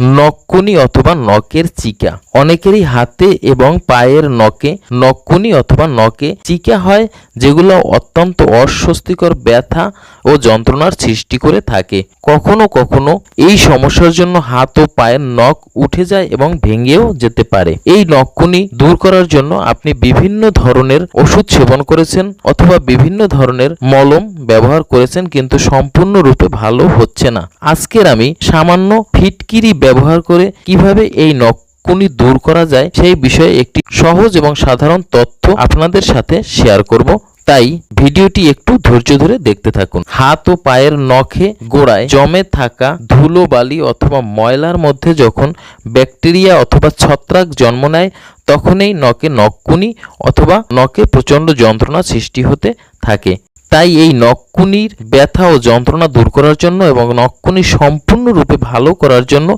নকুনি অথবা নখের চিকা। অনেকেরই হাতে এবং পায়ের নখে নকুনি অথবা নখে চিকা হয়, যেগুলো অত্যন্ত অস্বস্তিকর ব্যথা ও যন্ত্রণার সৃষ্টি করে থাকে। কখনো কখনো এই সমস্যার জন্য হাত ও পায়ের নখ উঠে যায় এবং ভেঙেও যেতে পারে। এই নখকুনি দূর করার জন্য আপনি বিভিন্ন ধরনের ওষুধ সেবন করেছেন অথবা বিভিন্ন ধরনের মলম ব্যবহার করেছেন, কিন্তু সম্পূর্ণরূপে ভালো হচ্ছে না। আজকের আমি সামান্য ফিটকিরি ব্যবহার করে কীভাবে এই নখ কুনি দূর করা যায় সেই বিষয়ে একটি সহজ এবং সাধারণ তথ্য আপনাদের সাথে শেয়ার করব। তাই ভিডিওটি একটু ধৈর্য ধরে দেখতে থাকুন। হাত ও পায়ের নখে গোড়ায় জমে থাকা ধুলো বালি অথবা ময়লার মধ্যে যখন ব্যাকটেরিয়া অথবা ছত্রাক জন্ম নেয় তখনই নখে নখকুনি অথবা নখে প্রচণ্ড যন্ত্রণা সৃষ্টি হতে থাকে। তাই এই নক্ষুনির ব্যথা ও যন্ত্রণা দূর করার জন্য এবং নক্ষুনি সম্পূর্ণরূপে ভালো করার জন্য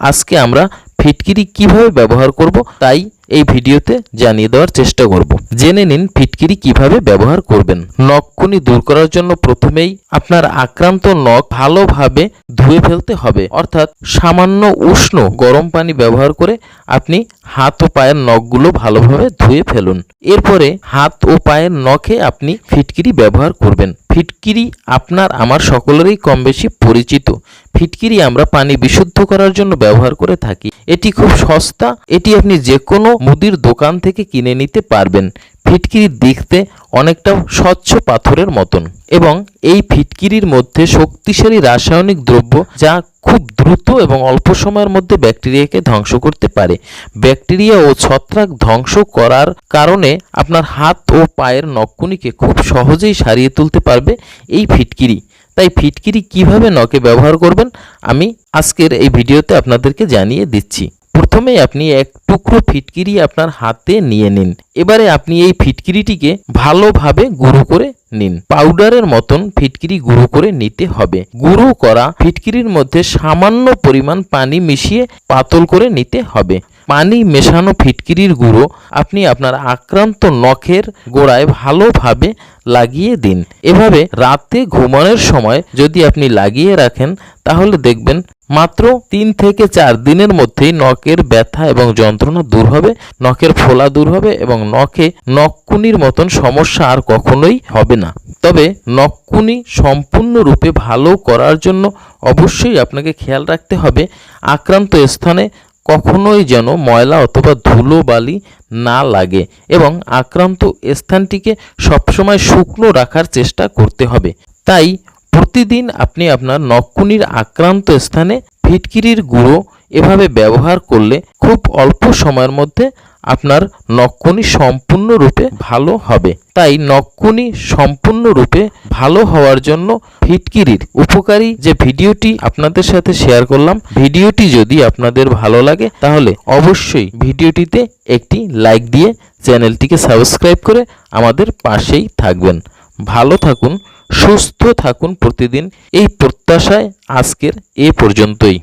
আজকে আমরা ফিটকিরি কীভাবে ব্যবহার করব, তাই এই ভিডিওতে জানিয়ে দেওয়ার চেষ্টা করব। জেনে নিন ফিটকিরি কীভাবে ব্যবহার করবেন। নখকুনি দূর করার জন্য প্রথমেই আপনার আক্রান্ত নখ ভালোভাবে ধুয়ে ফেলতে হবে। অর্থাৎ সামান্য উষ্ণ গরম পানি ব্যবহার করে আপনি হাত ও পায়ের নখগুলো ভালোভাবে ধুয়ে ফেলুন। এরপরে হাত ও পায়ের নখে আপনি ফিটকিরি ব্যবহার করবেন। ফিটকিরি আপনার, আমার সকলেরই কম বেশি পরিচিত। ফিটকিরি আমরা পানি বিশুদ্ধ করার জন্য ব্যবহার করে থাকি। এটি খুব সস্তা। এটি আপনি যে কোনো মুদির দোকান থেকে কিনে নিতে পারবেন। ফিটকিরি দেখতে অনেকটা স্বচ্ছ পাথরের মতন। এবং এই ফিটকিরির মধ্যে শক্তিশালী রাসায়নিক দ্রব্য যা খুব দ্রুত এবং অল্প সময়ের মধ্যে ব্যাকটেরিয়াকে ধ্বংস করতে পারে। ব্যাকটেরিয়া ও ছত্রাক ধ্বংস করার কারণে আপনার হাত ও পায়ের নখকুনিকে খুব সহজেই সারিয়ে তুলতে পারবে এই ফিটকিরি। তাই ফিটকিরি কীভাবে নখে ব্যবহার করবেন, আমি আজকের এই ভিডিওতে আপনাদেরকে জানিয়ে দিচ্ছি। প্রথমে আপনি এক টুকরো ফিটকিরি আপনার হাতে নিয়ে নিন। এবারে আপনি এই ফিটকিরিটিকে ভালোভাবে গুঁড়ো করে নিন। পাউডারের মতন ফিটকিরি গুঁড়ো করে নিতে হবে। গুঁড়ো করা ফিটকিরির মধ্যে সামান্য পরিমাণ পানি মিশিয়ে পাতল করে নিতে হবে। পানি মেশানো ফিটকিরির গুঁড়ো আপনি আপনার আক্রান্ত নখের গোড়ায় ভালোভাবে লাগিয়ে দিন। এভাবে রাতে ঘুমানোর সময় যদি আপনি লাগিয়ে রাখেন, তাহলে দেখবেন মাত্র তিন থেকে চার দিনের মধ্যেই নখের ব্যথা এবং যন্ত্রণা দূর হবে, নখের ফোলা দূর হবে এবং নখে নখকুনির মতন সমস্যা আর কখনোই হবে না। তবে নখকুনি সম্পূর্ণরূপে ভালো করার জন্য অবশ্যই আপনাকে খেয়াল রাখতে হবে, আক্রান্ত স্থানে কখনোই যেন ময়লা অথবা ধুলো বালি না লাগে এবং আক্রান্ত স্থানটিকে সবসময় শুকনো রাখার চেষ্টা করতে হবে। তাই প্রতিদিন আপনি আপনার নকুনির আক্রান্ত স্থানে ফিটকিরির গুঁড়ো এভাবে ব্যবহার করলে খুব অল্প সময়ের মধ্যে আপনার নখকুনি সম্পূর্ণরূপে ভালো হবে। তাই নখকুনি সম্পূর্ণরূপে ভালো হওয়ার জন্য ফিটকিরির উপকারী যে ভিডিওটি আপনাদের সাথে শেয়ার করলাম, ভিডিওটি যদি আপনাদের ভালো লাগে তাহলে অবশ্যই ভিডিওটিতে একটি লাইক দিয়ে চ্যানেলটিকে সাবস্ক্রাইব করে আমাদের পাশেই থাকবেন। ভালো থাকুন, সুস্থ থাকুন প্রতিদিন। এই প্রত্যাশায় আজকের এ পর্যন্তই।